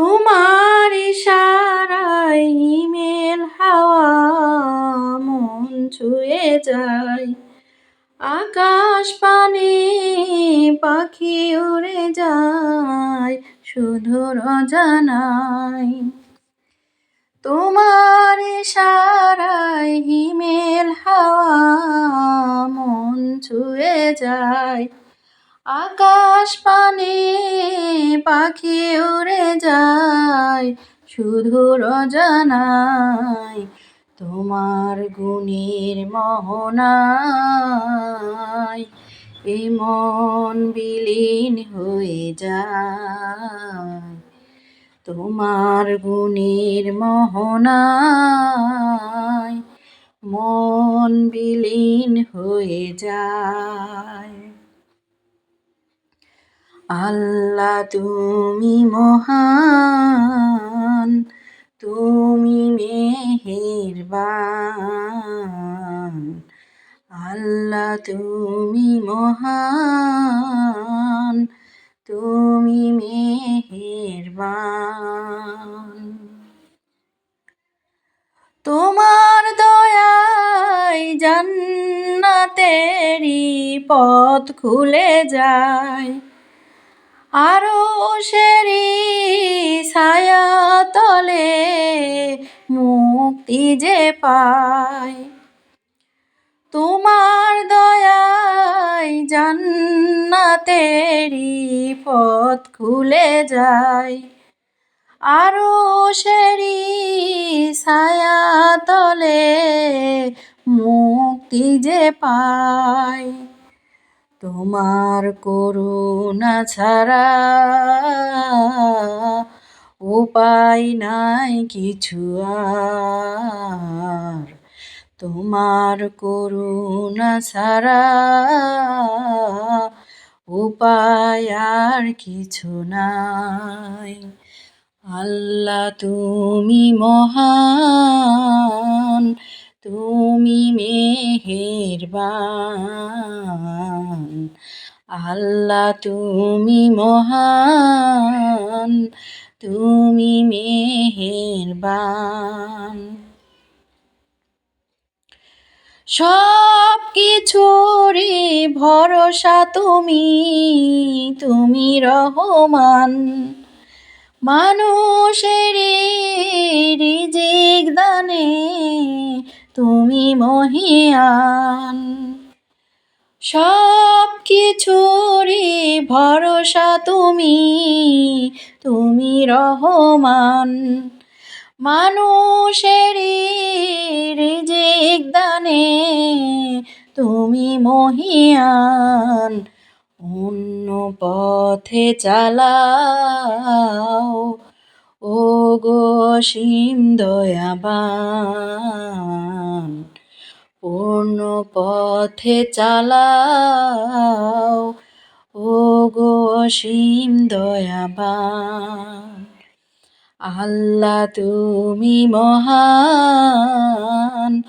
তোমার ইশারায় হিমেল হাওয়া মন ছুঁয়ে যায়। আকাশ পানে পাখি উড়ে যায়, শুধু রজানায় তোমার ইশারায় হিমেল হাওয়া মন ছুঁয়ে যায়। আকাশ পানে পাখি উড়ে যায়, শুধু রজনায় তোমার গুণের মোহনায়। এ মন বিলীন হয়ে যায়, তোমার গুণের মোহনায়। মন বিলীন হয়ে যায়। আল্লাহ, তুমি মহান, তুমি মেহেরবান। আল্লাহ, তুমি মহান, তুমি মেহেরবান। তোমার দয়ায় জান্নাতেরি পথ খুলে যায়। আরও সেরি ছায়া তলে মুক্তি যে পায়। তোমার দয়ায় জান্নাতেরি পথ খুলে যায়। আরও সেরি ছায়া তলে মুক্তি যে পায়। তোমার করুণা ছাড়া উপায় নাই কিছু আর। তোমার করুণা ছাড়া উপায় আর কিছু নাই। আল্লাহ তুমি মহান তুমি মেহেরবান, আল্লাহ তুমি মহান, তুমি মেহেরবান। সব কিছুরই ভরসা তুমি তুমি রহমান। মানুষের রিজিক দানে তুমি মহিয়ান। সব কিছুরই ভরসা তুমি তুমি রহমান। মানুষের রিজিক দানে তুমি মহিয়ান। অন্য পথে চালাও ও গো সীম দয়াবান। পূর্ণ পথে চালাও ও গো সীম দয়াবান। আল্লাহ, তুমি মহান,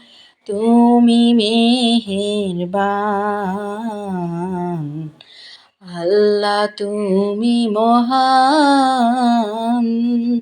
তুমি মেহেরবান। আল্লাহ, তুমি মহান